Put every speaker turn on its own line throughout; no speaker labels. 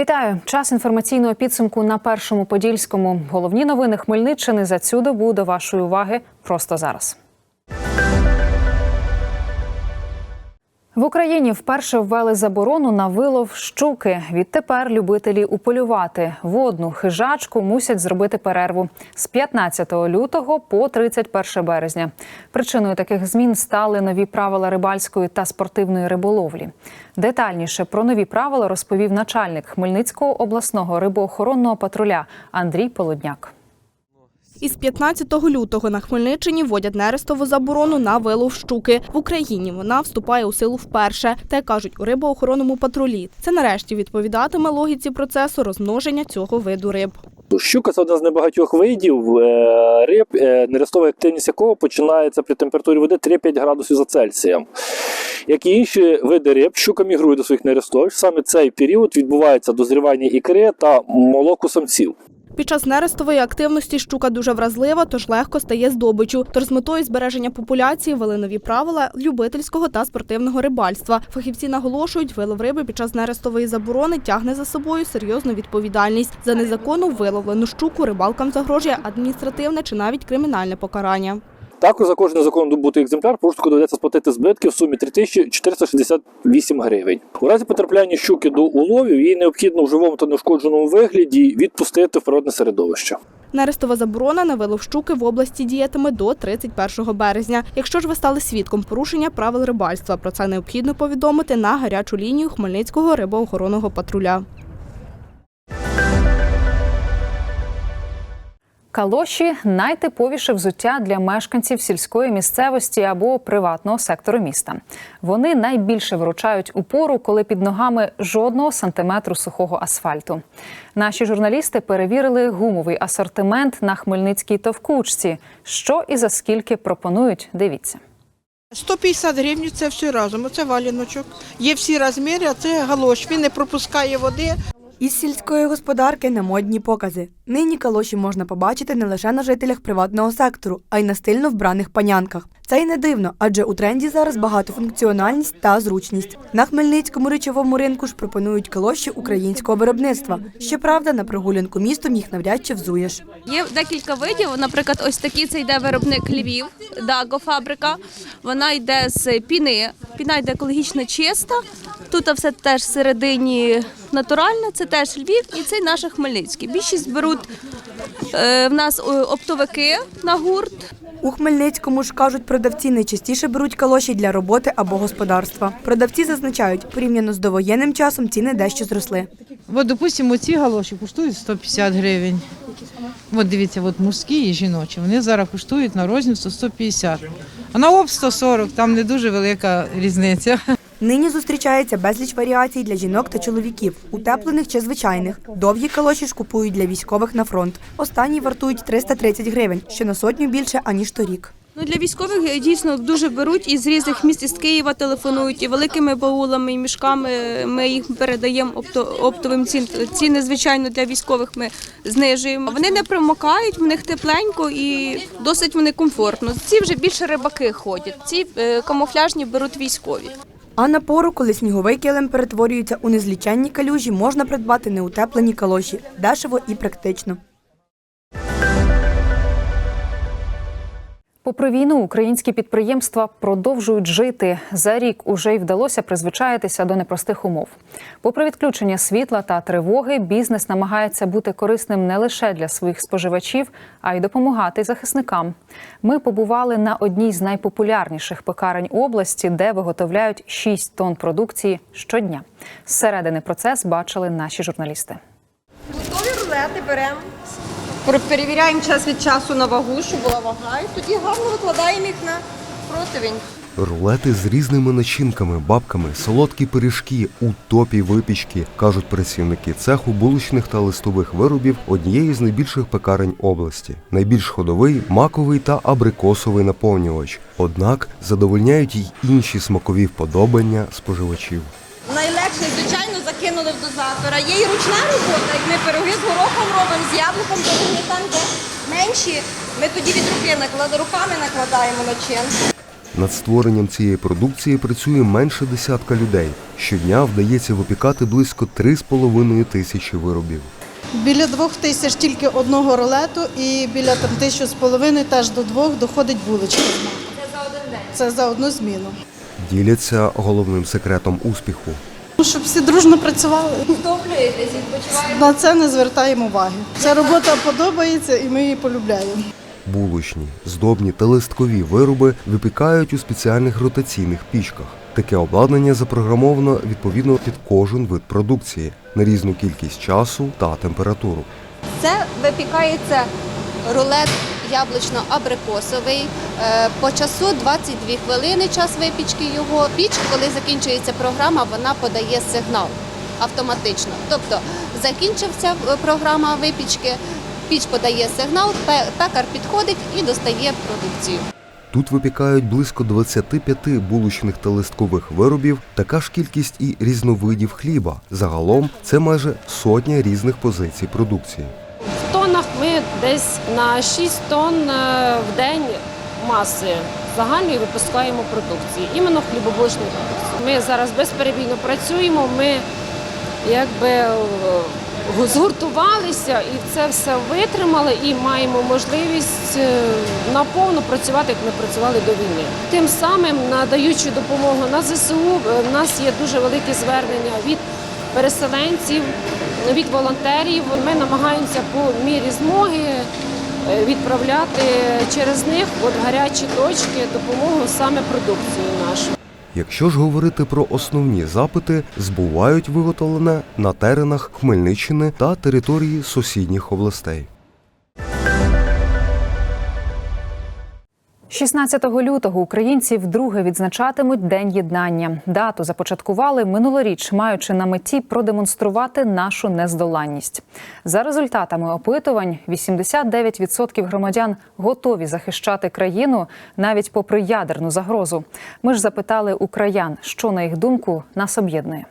Вітаю! Час інформаційного підсумку на першому подільському. Головні новини Хмельниччини за цю добу до вашої уваги просто зараз. В Україні вперше ввели заборону на вилов щуки. Відтепер любителі уполювати водну хижачку мусять зробити перерву з 15 лютого по 31 березня. Причиною таких змін стали нові правила рибальської та спортивної риболовлі. Детальніше про нові правила розповів начальник Хмельницького обласного рибоохоронного патруля Андрій Полудняк.
Із 15 лютого на Хмельниччині вводять нерестову заборону на вилов щуки. В Україні вона вступає у силу вперше. Як кажуть у рибоохоронному патрулі. Це нарешті відповідатиме логіці процесу розмноження цього виду риб.
Щука це одна з небагатьох видів е, риб, е, нерестова активність якого починається при температурі води 3-5 градусів за Цельсієм. Як і інші види риб, щука мігрує до своїх нерестовищ. Саме цей період відбувається дозрівання ікри та молоку самців.
Під час нерестової активності щука дуже вразлива, тож легко стає здобичу. Тож з метою збереження популяції вели нові правила любительського та спортивного рибальства. Фахівці наголошують, вилов риби під час нерестової заборони тягне за собою серйозну відповідальність. За незаконно виловлену щуку рибалкам загрожує адміністративне чи навіть кримінальне покарання.
Також за кожен незаконно добутий екземпляр порушнику доведеться сплатити збитки в сумі 3468 гривень. У разі потрапляння щуки до уловів її необхідно в живому та неушкодженому вигляді відпустити в природне середовище.
Нерестова заборона на вилов щуки в області діятиме до 31 березня. Якщо ж ви стали свідком порушення правил рибальства, про це необхідно повідомити на гарячу лінію Хмельницького рибоохоронного патруля.
Калоші найтиповіше взуття для мешканців сільської місцевості або приватного сектору міста. Вони найбільше виручають у пору, коли під ногами жодного сантиметру сухого асфальту. Наші журналісти перевірили гумовий асортимент на Хмельницькій товкучці. Що і за скільки пропонують, дивіться.
150 гривень це все разом. Оце валяночок. Є всі розміри, а це галош. Він не пропускає води.
Із сільської господарки на модні покази. Нині калоші можна побачити не лише на жителях приватного сектору, а й на стильно вбраних панянках. Це й не дивно, адже у тренді зараз багатофункціональність та зручність. На Хмельницькому речовому ринку ж пропонують калоші українського виробництва. Щоправда, на прогулянку містом їх навряд чи взуєш.
Є декілька видів. Наприклад, ось такі це йде виробник Львів, Даго фабрика. Вона йде з піни. Піна йде екологічно чиста. Тут все теж всередині натуральне, це теж Львів і це наш Хмельницький. Більшість беруть е, в нас е, оптовики на гурт.
У Хмельницькому ж кажуть, продавці найчастіше беруть калоші для роботи або господарства. Продавці зазначають, порівняно з довоєнним часом ціни дещо зросли.
От, допустимо, ці галоші коштують 150 гривень. От дивіться, от мужські і жіночі. Вони зараз коштують на розницю 150. А на ОП 140, там не дуже велика різниця.
Нині зустрічається безліч варіацій для жінок та чоловіків, утеплених чи звичайних. Довгі калоші ж купують для військових на фронт. Останні вартують 330 гривень, що на сотню більше аніж торік.
Ну, для військових е, дійсно дуже беруть із різних міст із Києва телефонують і великими баулами, і мішками. Ми їх передаємо опто, оптовим цін. Ціни, звичайно, для військових ми знижуємо. Вони не примокають, в них тепленько і досить вони комфортно. Ці вже більше рибаки ходять. Ці е, камуфляжні беруть військові.
А на пору, коли сніговий килим перетворюється у незліченні калюжі, можна придбати неутеплені калоші дешево і практично.
Попри війну, українські підприємства продовжують жити. За рік уже й вдалося призвичаїтися до непростих умов. Попри відключення світла та тривоги, бізнес намагається бути корисним не лише для своїх споживачів, а й допомагати захисникам. Ми побували на одній з найпопулярніших пекарень області, де виготовляють 6 тонн продукції щодня. Зсередини процес бачили наші журналісти.
Готові рулети беремо. Перевіряємо час від часу на вагу, щоб була вага, і тоді гарно викладаємо їх на противень.
Рулети з різними начинками, бабками, солодкі пиріжки у топі випічки, кажуть працівники цеху булочних та листових виробів однієї з найбільших пекарень області. Найбільш ходовий маковий та абрикосовий наповнювач. Однак задовольняють й інші смакові вподобання споживачів.
Найлегше, закинули в дозатора. Є і ручна робота, як ми пироги з горохом робимо, з яблуком, то там, де менші, ми тоді від руки наклад... руками накладаємо начинку.
Над створенням цієї продукції працює менше десятка людей. Щодня вдається випікати близько 3,5 тисячі виробів.
Біля двох тисяч тільки одного рулету і біля там тисячу з половиною теж до двох доходить булочка. Це за один день? Це за одну зміну.
Діляться головним секретом успіху.
Ну, Щоб всі дружно працювали.
Втоплюєтесь, відпочиваєте.
На це не звертаємо уваги. Ця робота подобається і ми її полюбляємо.
Булочні, здобні та листкові вироби випікають у спеціальних ротаційних пічках. Таке обладнання запрограмовано відповідно під кожен вид продукції на різну кількість часу та температуру.
Це випікається рулет яблучно-абрикосовий. Е, По часу 22 хвилини час випічки його. Піч, коли закінчується програма, вона подає сигнал автоматично. Тобто закінчився е, програма випічки, піч подає сигнал, пекар підходить і достає продукцію.
Тут випікають близько 25 булочних та листкових виробів, така ж кількість і різновидів хліба. Загалом це майже сотня різних позицій продукції.
Ми десь на 6 тонн е, в день маси загальної випускаємо продукції, іменно хлібобулочної продукції. Ми зараз безперебійно працюємо. Ми якби е, згуртувалися і це все витримали, і маємо можливість е, наповну працювати, як ми працювали до війни. Тим самим, надаючи допомогу на ЗСУ, в нас є дуже великі звернення від переселенців, від волонтерів. Ми намагаємося по мірі змоги е, відправляти через них от гарячі точки допомогу саме продукцію нашу.
Якщо ж говорити про основні запити, збувають виготовлене на теренах Хмельниччини та території сусідніх областей.
16 лютого українці вдруге відзначатимуть День єднання. Дату започаткували минулоріч, маючи на меті продемонструвати нашу нездоланність. За результатами опитувань, 89% громадян готові захищати країну навіть попри ядерну загрозу. Ми ж запитали у краян, що на їх думку нас об'єднує.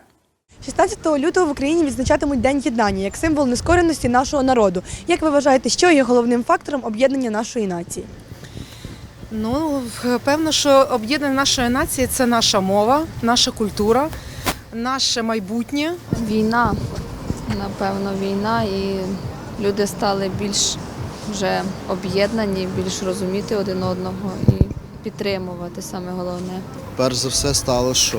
16 лютого в Україні відзначатимуть День єднання як символ нескореності нашого народу. Як ви вважаєте, що є головним фактором об'єднання нашої нації?
Ну, певно, що об'єднання нашої нації це наша мова, наша культура, наше майбутнє.
Війна, напевно, війна, і люди стали більш вже об'єднані, більш розуміти один одного і підтримувати саме головне.
Перш за все стало, що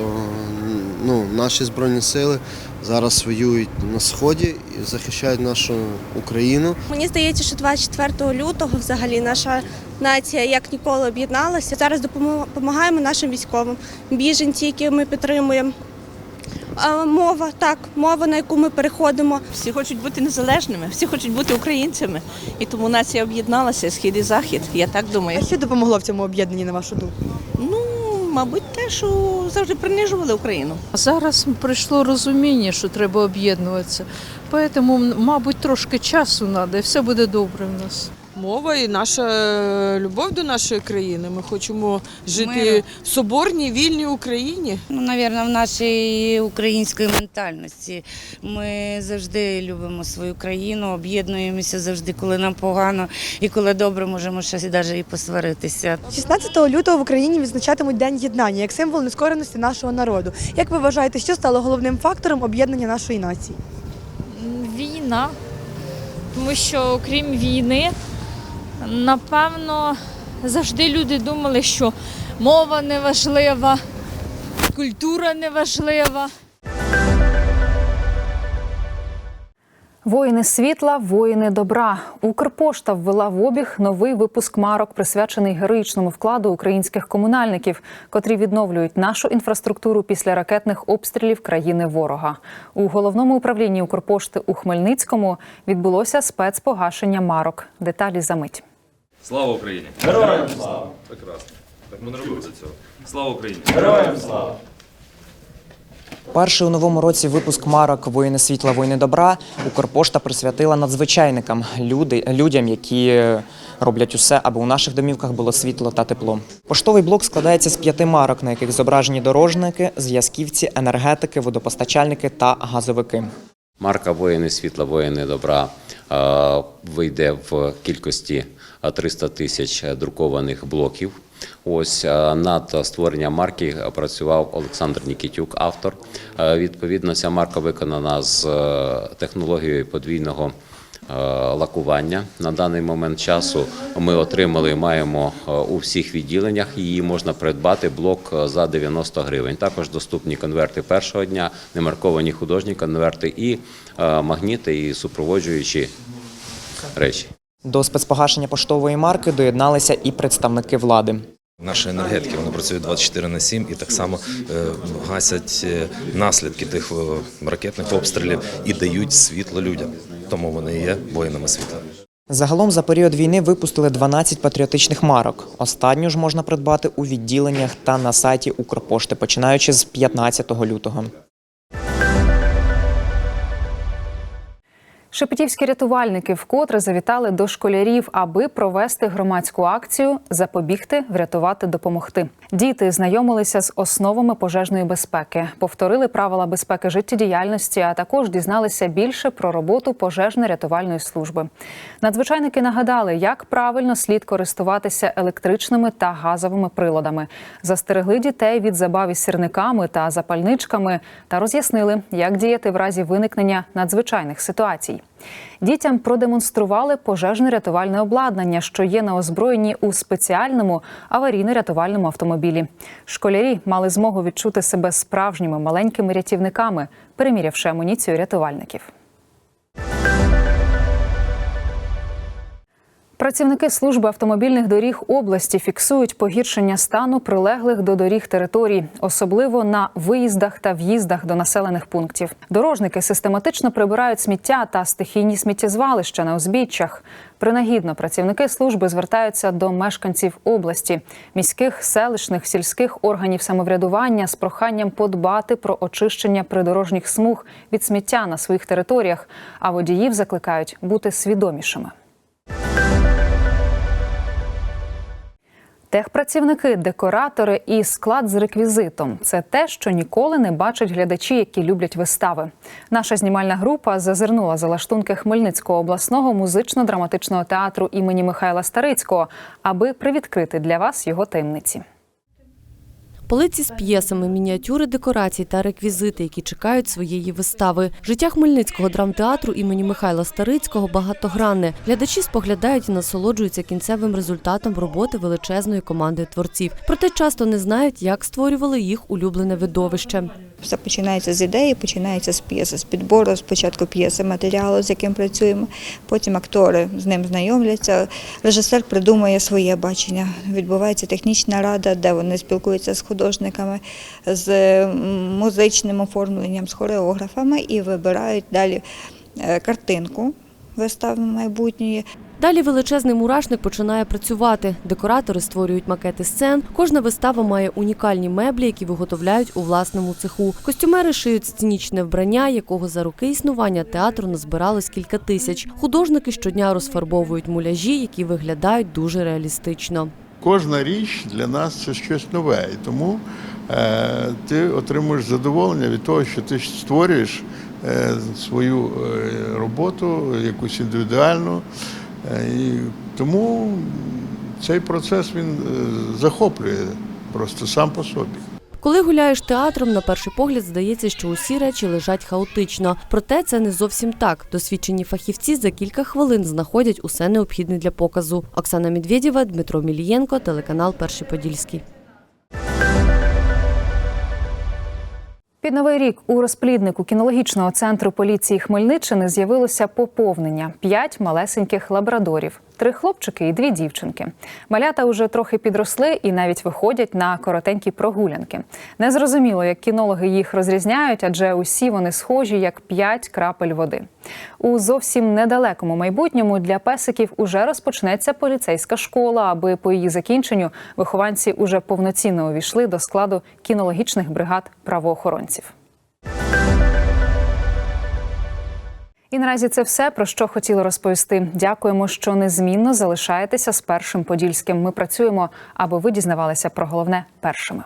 ну, наші збройні сили зараз воюють на сході і захищають нашу Україну.
Мені здається, що 24 лютого взагалі наша нація як ніколи об'єдналася. Зараз допомагаємо нашим військовим, біженці, які ми підтримуємо. Мова, так, мова, на яку ми переходимо.
Всі хочуть бути незалежними, всі хочуть бути українцями. І тому нація об'єдналася схід і захід. Я так думаю.
А що допомогло в цьому об'єднанні, на вашу думку?
Мабуть, те, що завжди принижували Україну.
Зараз прийшло розуміння, що треба об'єднуватися. Тому, мабуть, трошки часу треба, і все буде добре в нас.
Мова і наша любов до нашої країни. Ми хочемо жити
Миру.
в соборній, вільній Україні.
Ну, мабуть, в нашій української ментальності. Ми завжди любимо свою країну, об'єднуємося завжди, коли нам погано, і коли добре, можемо щось навіть і посваритися.
16 лютого в Україні відзначатимуть День єднання як символ нескореності нашого народу. Як ви вважаєте, що стало головним фактором об'єднання нашої нації?
Війна. Тому що окрім війни, напевно, завжди люди думали, що мова не важлива, культура не важлива.
Воїни світла, воїни добра. Укрпошта ввела в обіг новий випуск марок, присвячений героїчному вкладу українських комунальників, котрі відновлюють нашу інфраструктуру після ракетних обстрілів країни ворога. У головному управлінні Укрпошти у Хмельницькому відбулося спецпогашення марок. Деталі за мить.
Слава Україні! Героям слава! Прекрасно. Так ми не робили до цього. Слава Україні! Героям слава!
Перший у новому році випуск марок Воїни світла, воїни добра Укрпошта присвятила надзвичайникам, люди, людям, які роблять усе, аби у наших домівках було світло та тепло. Поштовий блок складається з п'яти марок, на яких зображені дорожники, зв'язківці, енергетики, водопостачальники та газовики.
Марка Воїни світла, воїни добра е, вийде в кількості 300 тисяч друкованих блоків. Ось е, над створенням марки працював Олександр Нікітюк, автор. Е, Відповідно, ця марка виконана з е, технологією подвійного е, лакування. На даний момент часу ми отримали, маємо е, у всіх відділеннях. Її можна придбати блок е, за 90 гривень. Також доступні конверти першого дня, немарковані художні конверти і е, магніти, і супроводжуючі речі.
До спецпогашення поштової марки доєдналися і представники влади.
Наші енергетики вони працюють 24 на 7 і так само е, гасять е, наслідки тих е, ракетних обстрілів і дають світло людям. Тому вони є воїнами світла.
Загалом за період війни випустили 12 патріотичних марок. Останню ж можна придбати у відділеннях та на сайті Укрпошти, починаючи з 15 лютого.
Шепетівські рятувальники вкотре завітали до школярів, аби провести громадську акцію Запобігти, врятувати, допомогти. Діти знайомилися з основами пожежної безпеки, повторили правила безпеки життєдіяльності, а також дізналися більше про роботу пожежно-рятувальної служби. Надзвичайники нагадали, як правильно слід користуватися електричними та газовими приладами, застерегли дітей від забав із сірниками та запальничками та роз'яснили, як діяти в разі виникнення надзвичайних ситуацій. Дітям продемонстрували пожежно-рятувальне обладнання, що є на озброєнні у спеціальному аварійно-рятувальному автомобілі. Школярі мали змогу відчути себе справжніми маленькими рятівниками, перемірявши амуніцію рятувальників. Працівники служби автомобільних доріг області фіксують погіршення стану прилеглих до доріг територій, особливо на виїздах та в'їздах до населених пунктів. Дорожники систематично прибирають сміття та стихійні сміттєзвалища на узбіччях. Принагідно працівники служби звертаються до мешканців області, міських, селищних, сільських органів самоврядування з проханням подбати про очищення придорожніх смуг від сміття на своїх територіях, а водіїв закликають бути свідомішими. Техпрацівники, декоратори і склад з реквізитом це те, що ніколи не бачать глядачі, які люблять вистави. Наша знімальна група зазирнула за лаштунки Хмельницького обласного музично-драматичного театру імені Михайла Старицького, аби привідкрити для вас його таємниці.
Полиці з п'єсами, мініатюри, декорації та реквізити, які чекають своєї вистави. Життя Хмельницького драмтеатру імені Михайла Старицького багатогранне. Глядачі споглядають і насолоджуються кінцевим результатом роботи величезної команди творців. Проте часто не знають, як створювали їх улюблене видовище.
Все починається з ідеї, починається з п'єси, з підбору, спочатку п'єси, матеріалу, з яким працюємо. Потім актори з ним знайомляться. Режисер придумує своє бачення. Відбувається технічна рада, де вони спілкуються з художниками, з музичним оформленням, з хореографами і вибирають далі е, картинку вистави майбутньої.
Далі величезний мурашник починає працювати. Декоратори створюють макети сцен. Кожна вистава має унікальні меблі, які виготовляють у власному цеху. Костюмери шиють сценічне вбрання, якого за роки існування театру назбиралось кілька тисяч. Художники щодня розфарбовують муляжі, які виглядають дуже реалістично.
Кожна річ для нас це щось нове, і тому е, ти отримуєш задоволення від того, що ти створюєш свою е, роботу, якусь індивідуальну. Е, і тому цей процес він е, захоплює просто сам по собі.
Коли гуляєш театром, на перший погляд здається, що усі речі лежать хаотично. Проте це не зовсім так. Досвідчені фахівці за кілька хвилин знаходять усе необхідне для показу. Оксана Медведєва, Дмитро Мілієнко, телеканал Перший Подільський.
Під новий рік у розпліднику кінологічного центру поліції Хмельниччини з'явилося поповнення: п'ять малесеньких лабрадорів, три хлопчики і дві дівчинки. Малята уже трохи підросли і навіть виходять на коротенькі прогулянки. Незрозуміло, як кінологи їх розрізняють, адже усі вони схожі як п'ять крапель води. У зовсім недалекому майбутньому для песиків уже розпочнеться поліцейська школа, аби по її закінченню вихованці уже повноцінно увійшли до складу кінологічних бригад правоохоронців. І наразі це все про що хотіла розповісти. Дякуємо, що незмінно залишаєтеся з першим подільським. Ми працюємо, аби ви дізнавалися про головне першими.